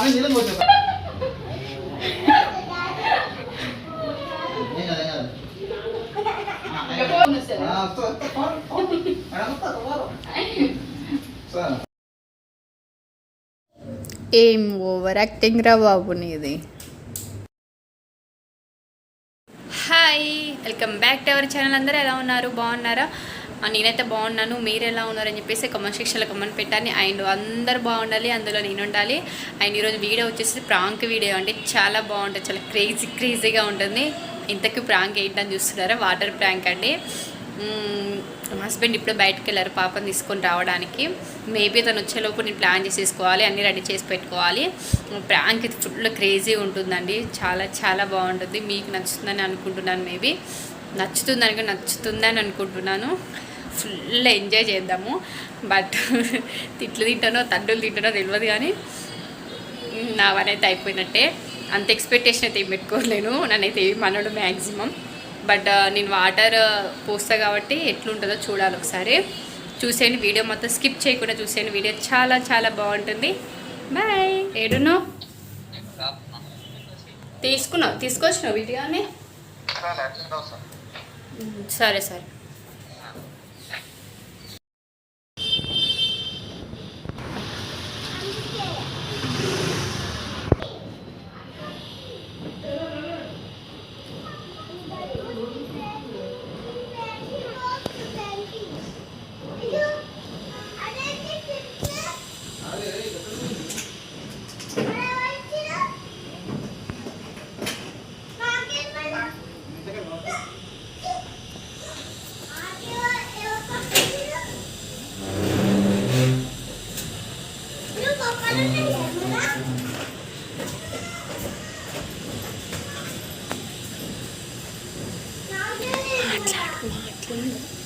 ఆమె నీళ్ళు పోతే ఏం ఓవర్ యాక్టింగ్ రా బాబు నీది? Hi welcome back to our channel. అందరూ ఎలా ఉన్నారు? బాగున్నారా? నేనైతే బాగున్నాను మీరు ఎలా ఉన్నారని చెప్పేసి కమెంట్ సెక్షన్లో కమెంట్ పెట్టాను అండ్ అందరు బాగుండాలి అందులో నేను ఉండాలి అండ్ ఈరోజు వీడియో వచ్చేసి ప్రాంక్ వీడియో అంటే చాలా బాగుంటుంది చాలా క్రేజీ క్రేజీగా ఉంటుంది. ఇంతకీ ప్రాంక్ ఏంటని చూస్తున్నారా? వాటర్ ప్రాంక్ అండి. మా హస్బెండ్ ఇప్పుడు బయటకు వెళ్ళారు పాపను తీసుకొని రావడానికి. మేబీ తను వచ్చేలోపు నేను ప్లాన్ చేసేసుకోవాలి అన్నీ రెడీ చేసి పెట్టుకోవాలి. ప్రాంక్ ఇది ఫుల్ క్రేజీ ఉంటుందండి. చాలా చాలా బాగుంటుంది. మీకు నచ్చుతుందని అనుకుంటున్నాను మేబీ నచ్చుతుందని నచ్చుతుందని అనుకుంటున్నాను. ఫుల్ ఎంజాయ్ చేద్దాము. బట్ తిట్లు తింటానో తండ్రులు తింటానో తెలియదు కానీ నా పనైతే అయిపోయినట్టే. అంత ఎక్స్పెక్టేషన్ అయితే ఏం పెట్టుకోలేను. నన్నైతే ఏం అనడు మ్యాక్సిమం బట్ నేను వాటర్ పోస్తా కాబట్టి ఎట్లుంటుందో చూడాలి ఒకసారి. చూసేయండి వీడియో మొత్తం స్కిప్ చేయకుండా చూసేయండి. వీడియో చాలా చాలా బాగుంటుంది. బాయ్ ఏడున్నావు? తీసుకున్నావు తీసుకొచ్చినావు వీడియోని సరే సరే. 太可以了真的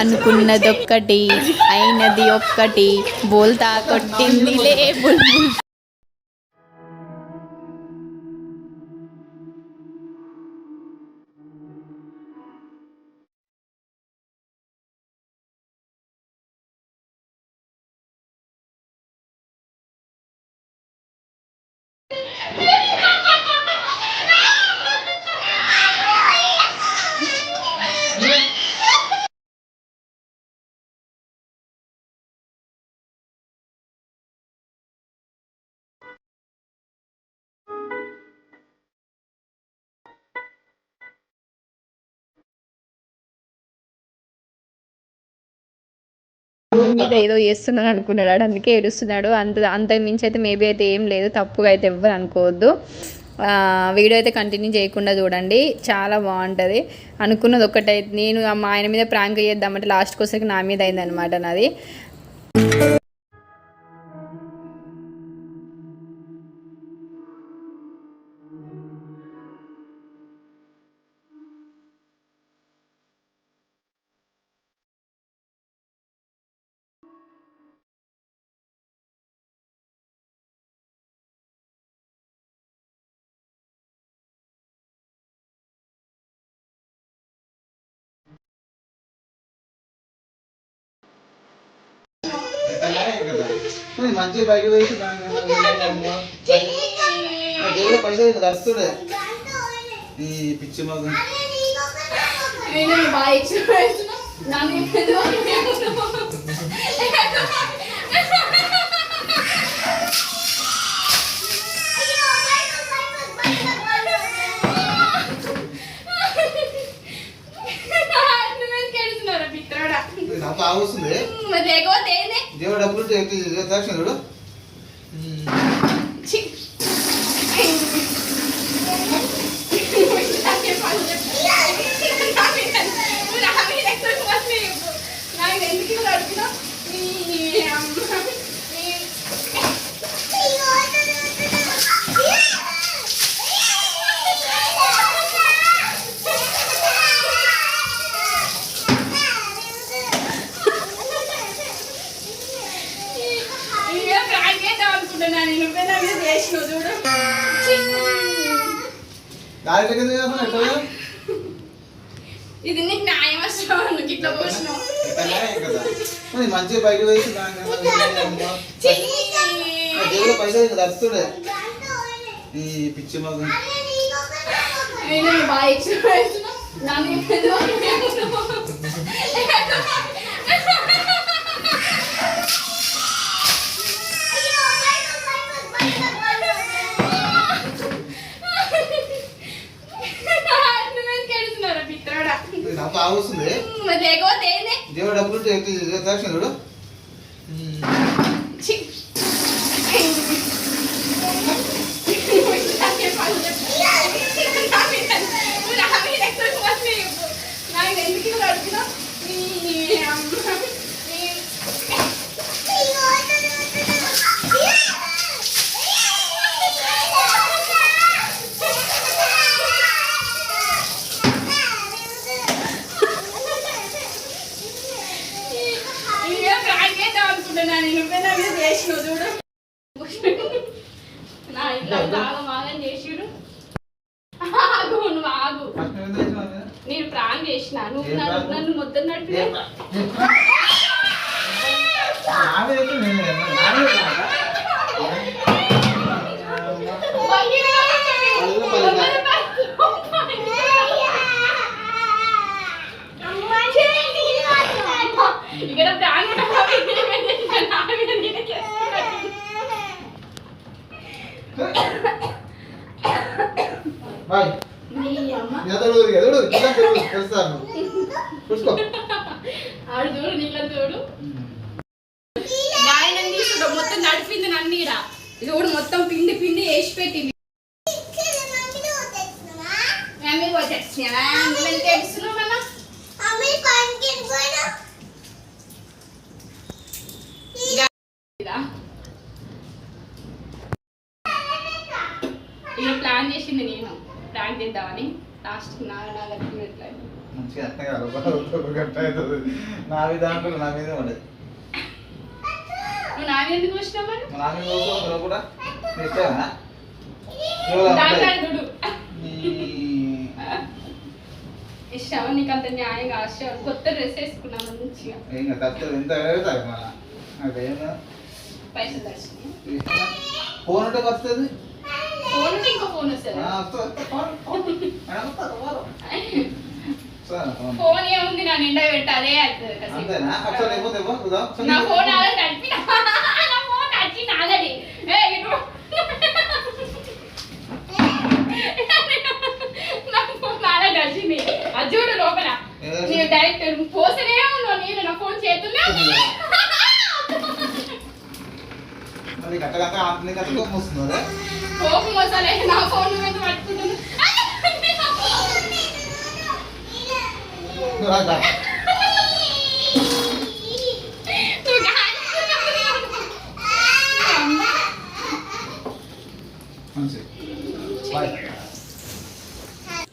అనుకున్నదొక్కటి అయినది ఒక్కటి బోల్తా కొట్టిందిలే బుల్బుల్. మీద ఏదో చేస్తున్నాను అనుకున్నాడు. అందుకే ఏడుస్తున్నాడు. అంత అంతకుమించి మించి అయితే మేబీ అయితే ఏం లేదు. తప్పుగా అయితే ఎవ్వరు అనుకోవద్దు. వీడియో అయితే కంటిన్యూ చేయకుండా చూడండి. చాలా బాగుంటుంది. అనుకున్నది ఒక్కటైతే నేను మా ఆయన మీద ప్రాంక్ చేద్దామంటే లాస్ట్కి వచ్చేసరికి నా మీద అయింది అనమాట నాది. మంచి బయట వేసి దేవుడు పైసలు కలుస్తుండే ఈ పిచ్చి మగం. నాకు ಐತಿ ತಕ್ಷಣ ಹೇಳು దగ్గర చేస్తున్నా ఎట్లా? ఇది నీకు న్యాయం వస్తావు నువ్వు ఇట్లా పోసినావు కదా మంచిగా బయట వేసి జేబులో పైసలు ఇంకా దడుతుండే ఈ పిచ్చి మగం నేను బాగా ఎక్స్ట్రా ಐತಿ ತಕ್ಷಣ ನೋಡು. నేను నువ్వే నా మీద చేసినావు చూడు. నా ఇట్లా బాగా బాగా చేసిడు ఆగు నువ్వు ఆగు. ఫస్ట్ నువ్వు ఎందుకు వేసినావు మీద? నేను ప్రాంక్ చేసిన. నువ్వు నన్ను? నన్ను మొత్తం నడిపి నా నా? ఇక్కడ ప్రాంక్ నా మీద నేనే చేస్తున్నా. బాయ్. ఇలా తిరుగు చూసుకో. ఆడు చూడు నీళ్ళ చూడు గాయనం మొత్తం నడిపింది నన్ను ఈడ. చూడు మొత్తం పిండి పిండి వేసి పెట్టింది మమ్మీ వచ్చేసినా నువ్వు తెలుస్తున్నావు మళ్ళా ఇదా? ఇక ప్లాన్ చేసింది నేను. ప్లాన్ చేద్దామని లాస్ట్ నా నా లక్ష్మి ఎట్లా మంచిగా అర్థం కాదు. ఒక గంట అవుతుంది. నా మీద అంటారు నా మీదే ఉండదు నువ్వు నా మీద ఎందుకు వచ్చినావు మరి? నా మీద చూసుకో కూడా. ఇష్టమా? దాంట్లో చూడు. ఇష్టం నీకు అంత న్యాయంగా ఆశ కొత్త డ్రెస్ వేసుకున్నా మంచిగా. ఇంకా తప్పదు ఎంత పెడతారు మళ్ళా. అదేమో పైసలు దర్శనం. ఫోన్ వస్తుంది ఫోన్ ఉంటే ఇంకో ఫోన్ వస్తుంది? ఫోన్, ఏముంది నా నిండా పెట్టి అదే అవుతుంది కాసేపు. అంతేనా? ఒకసారి లేకపోతే ఇవ్వు, చూద్దాం. ఒకసారి నా. ఫోన్ ఆల్రెడీ నా ఫోన్ నడిచింది ఆల్రెడీ. నా ఫోన్ ఆల్రెడీ నడిచింది. అది చూడు లోపల. ఏ- నేను డైరెక్ట్ పోసనే ఉన్నావు నేను నా ఫోన్ చేతుల్లో మరి గట్ట గట్ట ఆంటీ గట్ట కోపం వస్తుంది నా ఫోన్ మీద పట్టుకుంటున్నా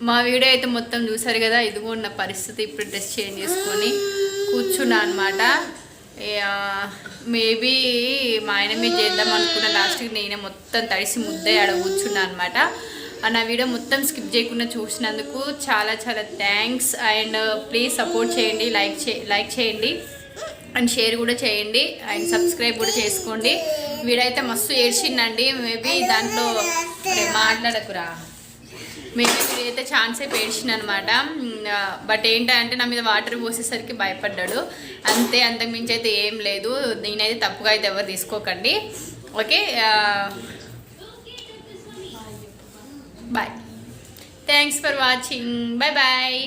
మా వీడియో అయితే మొత్తం చూసారు కదా ఇదిగో ఉన్న పరిస్థితి ఇప్పుడు డ్రెస్ చేంజ్ చేసుకొని కూర్చున్నా అనమాట మేబీ మా ఆయన మీద చేద్దాం అనుకున్న లాస్ట్కి నేనే మొత్తం తడిసి ముద్దే ఆడ కూర్చున్నా అనమాట నా వీడియో మొత్తం స్కిప్ చేయకుండా చూసినందుకు చాలా చాలా థ్యాంక్స్ అండ్ ప్లీజ్ సపోర్ట్ చేయండి లైక్ చే లైక్ చేయండి అండ్ షేర్ కూడా చేయండి అండ్ సబ్స్క్రైబ్ కూడా చేసుకోండి. వీడైతే మస్తు ఏడ్చిండండి మేబీ దాంట్లో మాట్లాడకురా. మేబీ వీడైతే ఛాన్సే పేడ్చిన అనమాట బట్ ఏంటంటే నా మీద వాటర్ పోసేసరికి భయపడ్డాడు. అంతే అంతకుమించి అయితే ఏం లేదు. నేనైతే తప్పుగా అయితే ఎవరు తీసుకోకండి. Okay bye. Thanks for watching bye bye